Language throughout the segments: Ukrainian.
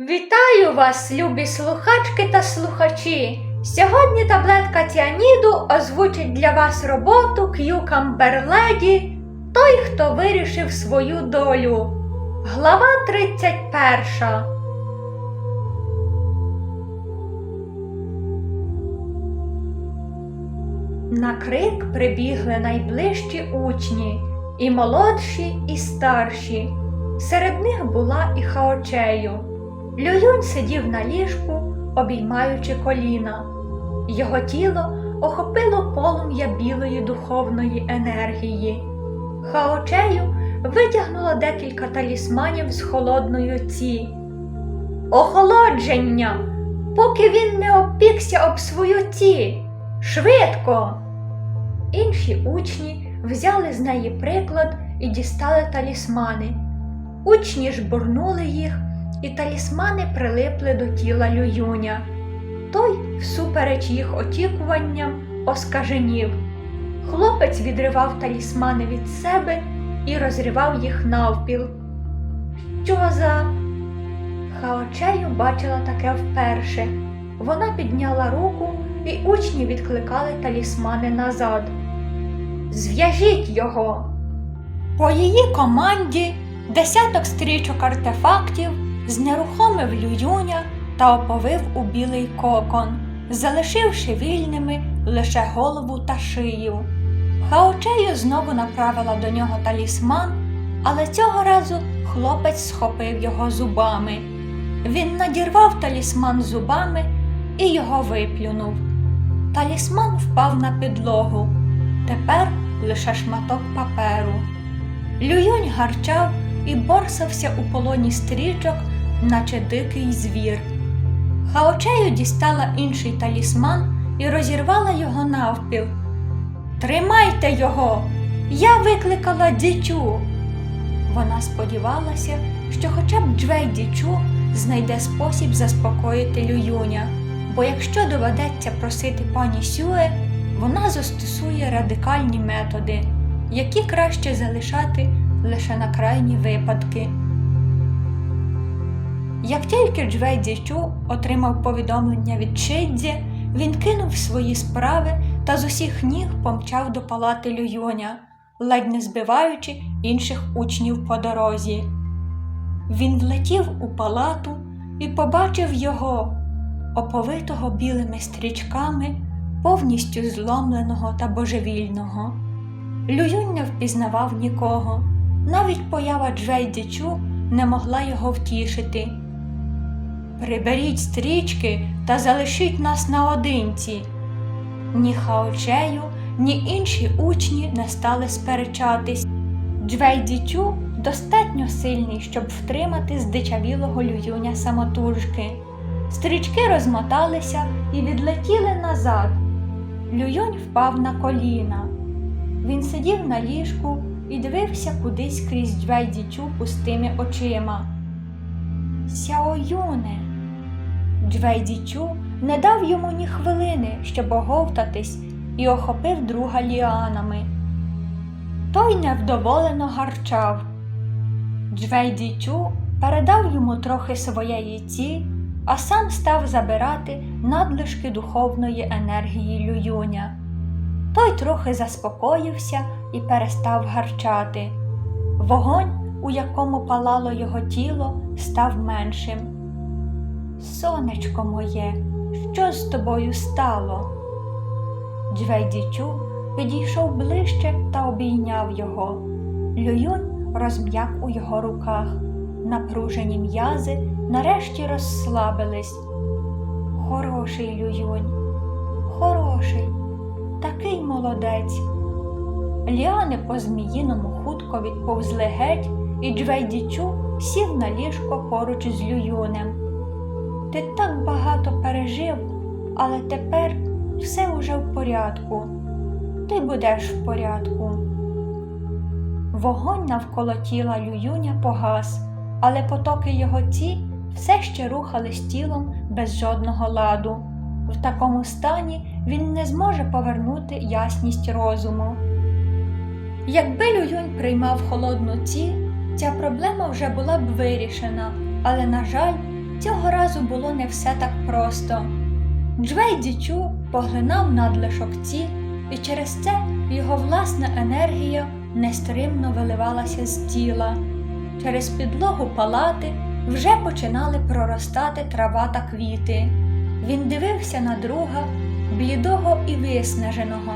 Вітаю вас, любі слухачки та слухачі! Сьогодні таблетка Тіаніду озвучить для вас роботу Cucumber Lady Той, хто вирішив свою долю. Глава 31. На крик прибігли найближчі учні, і молодші, і старші. Серед них була і Хаочею. Лююнь сидів на ліжку, обіймаючи коліна. Його тіло охопило полум'я білої духовної енергії. Хаочею витягнула декілька талісманів з холодною ці. Охолодження! Поки він не опікся об свою ці. Швидко! Інші учні взяли з неї приклад і дістали талісмани. Учні ж бурнули їх, і талісмани прилипли до тіла Лююня. Той, всупереч їх очікуванням, оскаженів. Хлопець відривав талісмани від себе і розривав їх навпіл. Що за. Хаочею бачила таке вперше. Вона підняла руку, і учні відкликали талісмани назад. Зв'яжіть його. По її команді десяток стрічок артефактів знерухомив Лююня та оповив у білий кокон, залишивши вільними лише голову та шию. Хаочею знову направила до нього талісман, але цього разу хлопець схопив його зубами. Він надірвав талісман зубами і його виплюнув. Талісман впав на підлогу. Тепер лише шматок паперу. Лююнь гарчав і борсався у полоні стрічок, наче дикий звір. Хаочею дістала інший талісман і розірвала його навпіл. Тримайте його! Я викликала дічу. Вона сподівалася, що хоча б Джвей дічу знайде спосіб заспокоїти Лююня, бо якщо доведеться просити пані Сюе, вона застосує радикальні методи, які краще залишати лише на крайні випадки. Як тільки Джвей Дічу отримав повідомлення від Чидзі, він кинув свої справи та з усіх ніг помчав до палати Люйоня, ледь не збиваючи інших учнів по дорозі. Він влетів у палату і побачив його, оповитого білими стрічками, повністю зломленого та божевільного. Лююнь не впізнавав нікого, навіть поява Джвей Дічу не могла його втішити. Приберіть стрічки та залишіть нас наодинці. Ні Хаочею, ні інші учні не стали сперечатись. Джвей Дічу достатньо сильний, щоб втримати здичавілого лююня самотужки. Стрічки розмоталися і відлетіли назад. Лююнь впав на коліна. Він сидів на ліжку і дивився кудись крізь Джвей Дічу пустими очима. Сяоюне. Джвей Дічу не дав йому ні хвилини, щоб оговтатись, і охопив друга ліанами. Той невдоволено гарчав. Джвейдічу передав йому трохи своєї ці, а сам став забирати надлишки духовної енергії Лююня. Той трохи заспокоївся і перестав гарчати. Вогонь, у якому палало його тіло, став меншим. Сонечко моє, що з тобою стало? Джвей Дічу підійшов ближче та обійняв його. Лююнь розм'як у його руках. Напружені м'язи нарешті розслабились. Хороший Лююнь, хороший, такий молодець. Ліани по зміїному хутко відповзли геть, і Джвей Дічу сів на ліжко поруч з Лююнем. Ти так багато пережив, але тепер все уже в порядку. Ти будеш в порядку. Вогонь навколо тіла Лююня погас, але потоки його ці все ще рухались тілом без жодного ладу. В такому стані він не зможе повернути ясність розуму. Якби Лююнь приймав холодну ці, ця проблема вже була б вирішена, але, на жаль, Цього разу було не все так просто. Джвей Дічу поглинав надлишок ці, і через це його власна енергія нестримно виливалася з тіла. Через підлогу палати вже починали проростати трава та квіти. Він дивився на друга, блідого і виснаженого,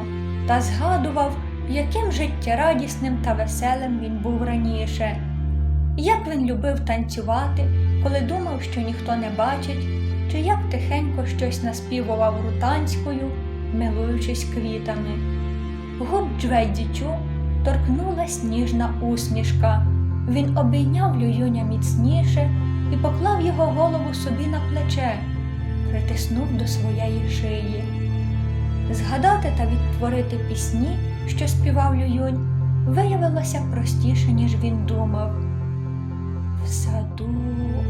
та згадував, яким життєрадісним та веселим він був раніше. Як він любив танцювати, коли думав, що ніхто не бачить, чи як тихенько щось наспівував рутанською, милуючись квітами. Губ Джвейдічу торкнулась ніжна усмішка. Він обійняв Лююня міцніше і поклав його голову собі на плече, притиснув до своєї шиї. Згадати та відтворити пісні, що співав Лююнь, виявилося простіше, ніж він думав. В саду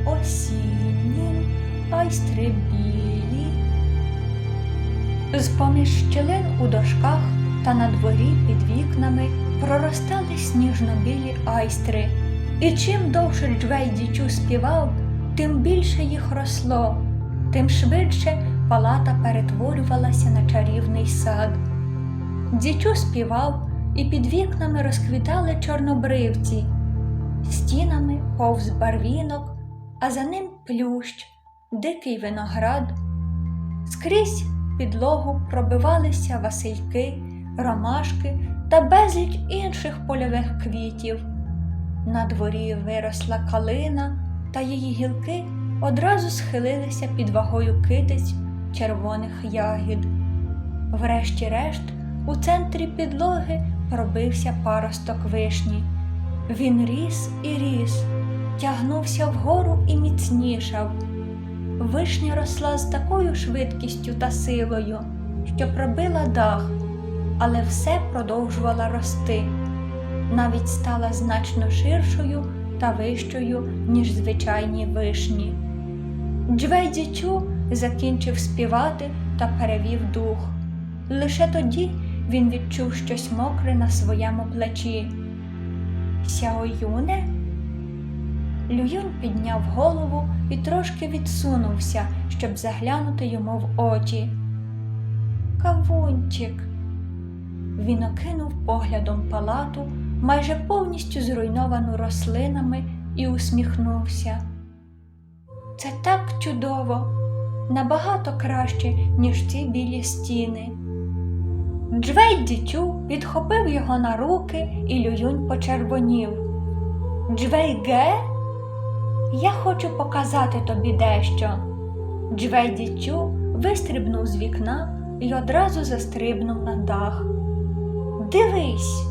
осіннім айстри білі. З-поміж щілин у дошках та на дворі під вікнами проростали сніжно-білі айстри, і чим довше Джвей дічу співав, тим більше їх росло, тим швидше палата перетворювалася на чарівний сад. Дічу співав, і під вікнами розквітали чорнобривці, стінами повз барвінок, а за ним плющ, дикий виноград. Скрізь підлогу пробивалися васильки, ромашки та безліч інших польових квітів. На дворі виросла калина, та її гілки одразу схилилися під вагою китиць червоних ягід. Врешті-решт, у центрі підлоги пробився паросток вишні. Він ріс і ріс, тягнувся вгору і міцнішав. Вишня росла з такою швидкістю та силою, що пробила дах, але все продовжувала рости. Навіть стала значно ширшою та вищою, ніж звичайні вишні. Джвей Дічу закінчив співати та перевів дух. Лише тоді він відчув щось мокре на своєму плечі. Сяоюне? Лююнь підняв голову і трошки відсунувся, щоб заглянути йому в очі. Кавунчик. Він окинув поглядом палату, майже повністю зруйновану рослинами, і усміхнувся. Це так чудово, набагато краще, ніж ці білі стіни. Джвей Дічу підхопив його на руки, і Лююнь почервонів. Джвей Ге? Я хочу показати тобі дещо. Джвей Дічу вистрибнув з вікна і одразу застрибнув на дах. Дивись!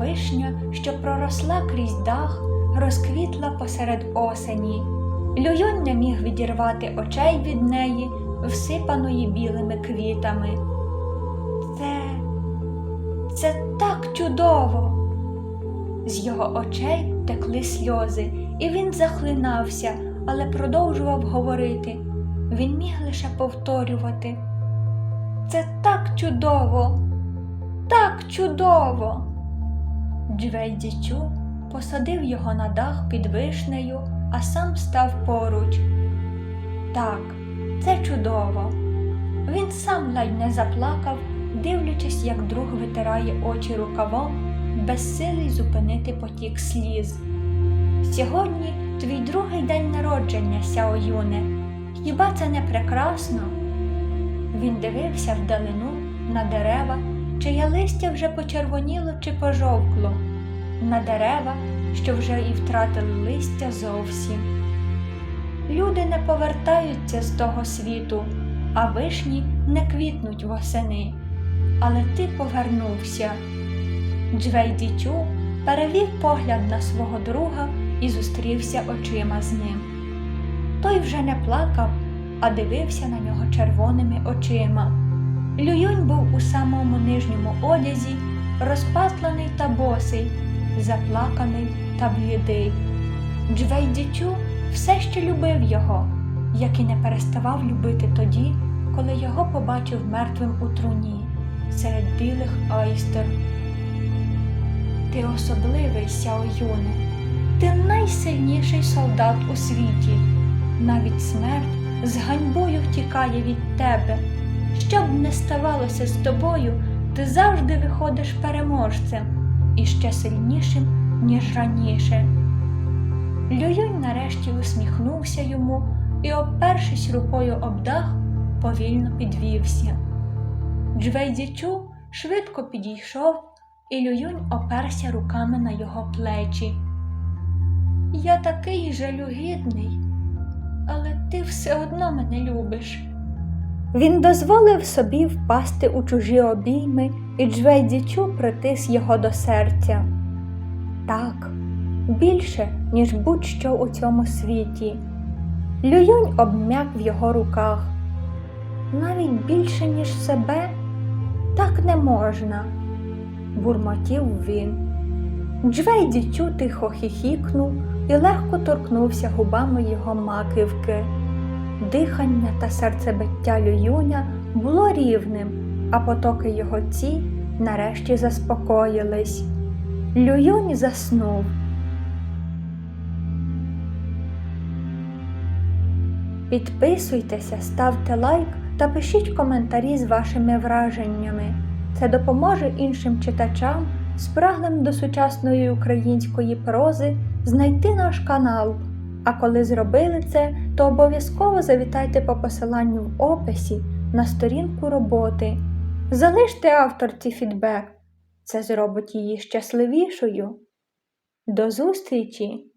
Вишня, що проросла крізь дах, розквітла посеред осені. Лююнь не міг відірвати очей від неї, всипаної білими квітами. Це, так чудово. З його очей текли сльози, і він захлинався, але продовжував говорити. Він міг лише повторювати. Це так чудово, так чудово. Джвей Дічу посадив його на дах під вишнею, а сам став поруч. Так, це чудово. Він сам ледь не заплакав, дивлячись, як друг витирає очі рукавом, безсилий зупинити потік сліз. Сьогодні твій другий день народження, Сяо Юне. Хіба це не прекрасно? Він дивився вдалину на дерева, чиє листя вже почервоніло чи пожовкло, на дерева, що вже і втратили листя зовсім. Люди не повертаються з того світу, а вишні не квітнуть восени. Але ти повернувся. Джвей Дічу перевів погляд на свого друга і зустрівся очима з ним. Той вже не плакав, а дивився на нього червоними очима. Лююнь був у самому нижньому одязі, розпатлений та босий, заплаканий та блідий. Джвей Дічу все ще любив його, як і не переставав любити тоді, коли його побачив мертвим у труні серед білих айстер. Ти особливий, Сяо ти найсильніший солдат у світі. навіть смерть з ганьбою втікає від тебе. Що б не ставалося з тобою, ти завжди виходиш переможцем і ще сильнішим, ніж раніше. Лююнь нарешті усміхнувся йому і, опершись рукою об дах, повільно підвівся. Джвейдічу швидко підійшов, і Лююнь оперся руками на його плечі. Я такий жалюгідний, але ти все одно мене любиш. Він дозволив собі впасти у чужі обійми, і Джвейдічу притис його до серця. Так, більше, ніж будь-що у цьому світі. Лююнь обм'як в його руках. Навіть більше, ніж себе, так не можна, бурмотів він. Джвейдічу тихо хіхікнув і легко торкнувся губами його маківки. Дихання та серцебиття Лююня було рівним, а потоки його ці нарешті заспокоїлись. Лююнь заснув. Підписуйтеся, ставте лайк та пишіть коментарі з вашими враженнями. Це допоможе іншим читачам, спраглим до сучасної української прози, знайти наш канал. А коли зробили це, то обов'язково завітайте по посиланню в описі на сторінку роботи. Залиште авторці фідбек. Це зробить її щасливішою. До зустрічі!